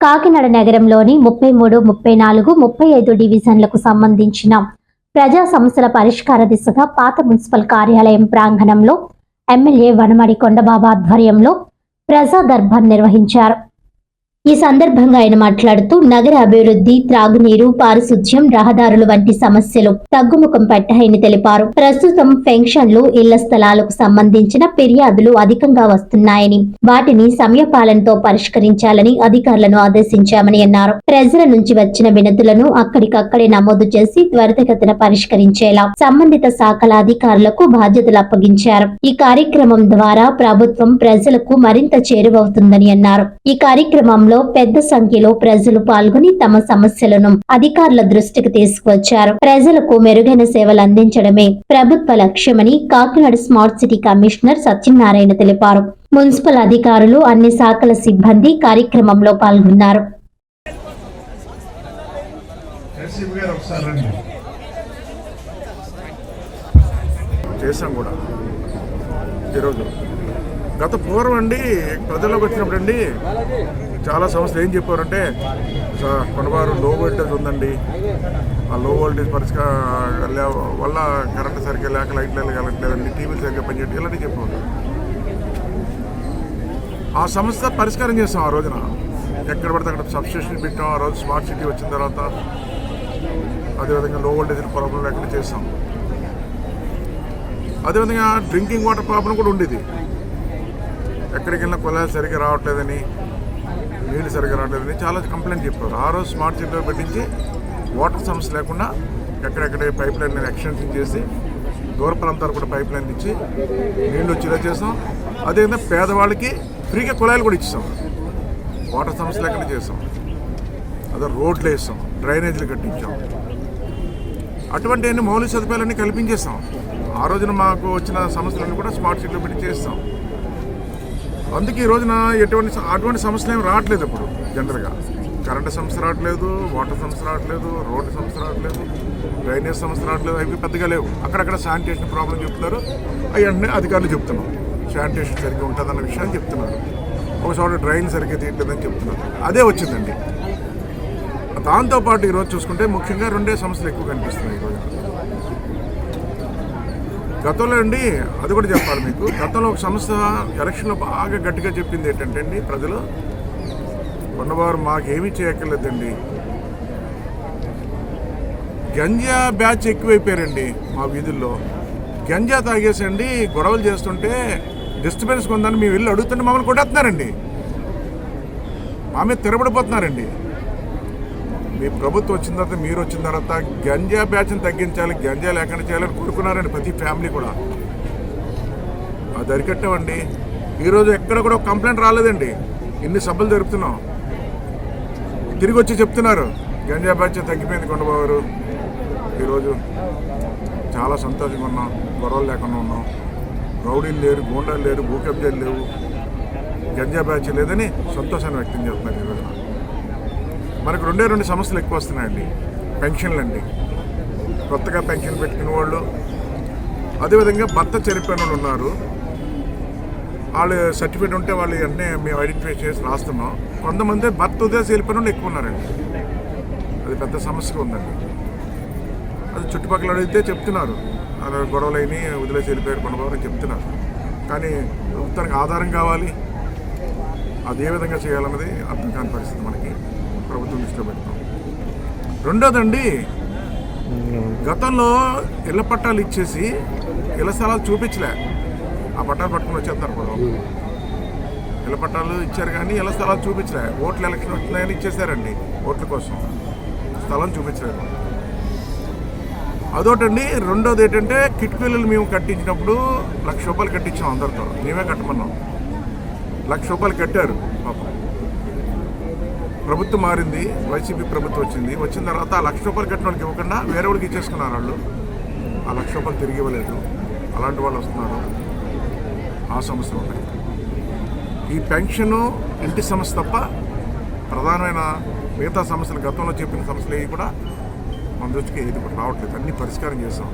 కాకినాడ నగరంలోని ముప్పై మూడు ముప్పై నాలుగు ముప్పై ఐదు డివిజన్లకు సంబంధించిన ప్రజా సమస్యల పరిష్కార దిశగా పాత మున్సిపల్ కార్యాలయం ప్రాంగణంలో ఎమ్మెల్యే వనమడి కొండబాబు ఆధ్వర్యంలో ప్రజా దర్బార్ నిర్వహించారు. ఈ సందర్భంగా ఆయన మాట్లాడుతూ నగర అభివృద్ధి త్రాగునీరు పారిశుధ్యం రహదారులు వంటి సమస్యలు తగ్గుముఖం పట్టాయని తెలిపారు. ప్రస్తుతం పెన్షన్లు ఇళ్ళ స్థలాలకు సంబంధించిన ఫిర్యాదులు అధికంగా వస్తున్నాయని వాటిని సమయపాలనతో పరిష్కరించాలని అధికారులను ఆదేశించామని అన్నారు. ప్రజల నుంచి వచ్చిన వినతులను అక్కడికక్కడే నమోదు చేసి త్వరితగతిన పరిష్కరించేలా సంబంధిత శాఖల అధికారులకు బాధ్యతలు అప్పగించారు. ఈ కార్యక్రమం ద్వారా ప్రభుత్వం ప్రజలకు మరింత చేరువవుతుందని అన్నారు. ఈ కార్యక్రమం కార్యక్రమంలో పెద్ద సంఖ్యలో ప్రజలు పాల్గొని తమ సమస్యలను అధికారుల దృష్టికి తీసుకువచ్చారు. ప్రజలకు మెరుగైన సేవలు అందించడమే ప్రభుత్వ లక్ష్యమని Kakinada smart city commissioner Satyanarayana తెలిపారు. మున్సిపల్ అధికారులు అన్ని శాఖల సిబ్బంది కార్యక్రమంలో పాల్గొన్నారు. చేశాం కూడా. ఈరోజు గత పూర్వం అండి ప్రజల్లోకి వచ్చినప్పుడు అండి చాలా సంస్థలు ఏం చెప్పారంటే "సార్, కొనవారు లో వోల్టేజ్ ఉందండి. ఆ లో వోల్టేజ్ పరిష్కార వల్ల కరెంట్ సరిగ్గా లేక లైట్లు వెళ్ళగలట్లేదండి టీవీలు సరిగ్గా పనిచేయట్లేదు ఇలాంటివి చెప్పారు. ఆ సమస్య పరిష్కారం చేస్తాం ఆ రోజున. ఎక్కడ పడితే అక్కడ సబ్స్టేషన్ పెట్టాం ఆ రోజు స్మార్ట్ సిటీ వచ్చిన తర్వాత అదేవిధంగా లో వోల్టేజ్ ప్రాబ్లం లేకుండా చేస్తాం అదేవిధంగా డ్రింకింగ్ వాటర్ ప్రాబ్లం కూడా ఉండేది. ఎక్కడికి వెళ్ళినా కొలాలు సరిగ్గా రావట్లేదని నీళ్ళు సరిగ్గా రావట్లేదని చాలా కంప్లైంట్ చెప్పారు. ఆ రోజు స్మార్ట్ సిటీలో పెట్టించి వాటర్ సమస్య లేకుండా ఎక్కడెక్కడ పైప్ లైన్ ఎక్స్టెన్షన్ చేసి దూర ప్రాంతాలు కూడా పైప్ లైన్ ఇచ్చి నీళ్ళు వచ్చేలా చేస్తాం అదేవిధంగా పేదవాళ్ళకి ఫ్రీగా కుళాయిలు కూడా ఇచ్చాం వాటర్ సమస్య లేకుండా చేసాం. అదే రోడ్లు వేస్తాం డ్రైనేజీలు కట్టించాం. అటువంటి అన్ని మౌలిక సదుపాయాలన్నీ కల్పించేస్తాం ఆ రోజున మాకు వచ్చిన సమస్యలన్నీ కూడా స్మార్ట్ సిటీలో పెట్టి చేస్తాం. అందుకే ఈ రోజున ఎటువంటి అటువంటి సమస్యలు ఏమి రావట్లేదు ఇప్పుడు జనరల్గా. కరెంటు సమస్య రావట్లేదు వాటర్ సమస్య రావట్లేదు రోడ్డు సమస్య రావట్లేదు డ్రైనేజ్ సమస్య రావట్లేదు అవి పెద్దగా లేవు. అక్కడక్కడ శానిటేషన్ ప్రాబ్లం చెప్తున్నారు. అవన్నీ అధికారులు చెప్తున్నాం శానిటేషన్ సరిగ్గా ఉంటుందన్న విషయాన్ని చెప్తున్నారు. ఒక చోట డ్రైన్ సరిగ్గా తీయట్లేదని చెప్తున్నారు. అదే వచ్చిందండి. దాంతోపాటు ఈరోజు చూసుకుంటే ముఖ్యంగా రెండే సమస్యలు ఎక్కువ కనిపిస్తున్నాయి ఈరోజు గతంలో అండి అది కూడా చెప్పాలి మీకు. గతంలో ఒక సంస్థ ఎలక్షన్లో బాగా గట్టిగా చెప్పింది ఏంటంటే అండి ప్రజలు కొండవారు మాకేమీ చేయక్కర్లేదండి. గంజా బ్యాచ్ ఎక్కువైపోయారండి మా వీధుల్లో. గంజా తాగేసండి గొడవలు చేస్తుంటే డిస్టర్బెన్స్ ఉందని మేము వెళ్ళి అడుగుతుంటే మమ్మల్ని కొట్టేస్తున్నారండి. మా మీద తిరబడిపోతున్నారండి మీ ప్రభుత్వం వచ్చిన తర్వాత మీరు వచ్చిన తర్వాత గంజా బ్యాచ్ని తగ్గించాలి గంజా లేకుండా చేయాలని కోరుకున్నారండి ప్రతి ఫ్యామిలీ కూడా. అది అరికట్టామండి ఈరోజు ఎక్కడ కూడా కంప్లైంట్ రాలేదండి. ఇన్ని సభలు జరుపుతున్నాం. తిరిగి వచ్చి చెప్తున్నారు గంజా బ్యాచ్ తగ్గిపోయింది కొండబాబు ఈరోజు చాలా సంతోషంగా ఉన్నాం గొడవలు లేకుండా ఉన్నాం. రౌడీలు లేరు గూండాలు లేరు భూకబ్జాలు లేవు. గంజా బ్యాచ్ లేదని సంతోషాన్ని వ్యక్తం చేస్తున్నారు ఈరోజు. మనకు రెండే రెండు సమస్యలు ఎక్కువ వస్తున్నాయండి. పెన్షన్లు అండి కొత్తగా పెన్షన్ పెట్టుకున్న వాళ్ళు. అదేవిధంగా భర్త చనిపోయిన వాళ్ళు ఉన్నారు. వాళ్ళు సర్టిఫికేట్ ఉంటే వాళ్ళు అన్నీ మేము ఐడెంటిఫై చేసి రాస్తున్నాం. కొంతమంది భర్త ఉదయం వెళ్ళిపోయిన వాళ్ళు ఎక్కువ ఉన్నారండి. అది పెద్ద సమస్యగా ఉందండి. అది చుట్టుపక్కల అడిగితే చెప్తున్నారు. అలా గొడవలైన వదిలేసి వెళ్ళిపోయారు కొండబాబు చెప్తున్నారు. కానీ ప్రభుత్వానికి ఆధారం కావాలి. అది ఏ విధంగా చేయాలన్నది అర్థం కాని పరిస్థితి మనకి. ప్రభుత్వం దృష్టిలో పెడతాం. రెండోదండి గతంలో ఇళ్ళ పట్టాలు ఇచ్చేసి ఇళ్ళ స్థలాలు చూపించలే. ఆ పట్టాలు పట్టుకుని వచ్చేస్తారు ఇప్పుడు ఇళ్ళ పట్టాలు ఇచ్చారు కానీ ఇళ్ళ స్థలాలు చూపించలే. ఓట్లు ఎలక్షన్ వచ్చినాయని ఇచ్చేసారండి ఓట్ల కోసం. స్థలం చూపించలేదు. అదొకటండి రెండోది ఏంటంటే కిట్కీలు మేము కట్టించినప్పుడు లక్ష రూపాయలు కట్టించాం అందరితో. మేమే కట్టమన్నాం. లక్ష రూపాయలు కట్టారు పాపం. ప్రభుత్వం మారింది వైసీపీ ప్రభుత్వం వచ్చింది. వచ్చిన తర్వాత ఆ లక్ష రూపాయలు కట్టిన వాళ్ళకి ఇవ్వకుండా వేరే వాళ్ళకి ఇచ్చేసుకున్నారు వాళ్ళు. ఆ లక్ష రూపాయలు తిరిగి ఇవ్వలేదు. అలాంటి వాళ్ళు వస్తున్నారు. ఆ సమస్యలు ఉన్నాయి ఈ పెన్షను ఇంటి సమస్య తప్ప ప్రధానమైన మిగతా సమస్యలు గతంలో చెప్పిన సమస్యలు ఏవి కూడా మన దృష్టికి ఏది కూడా రావట్లేదు. అన్ని పరిష్కారం చేసాం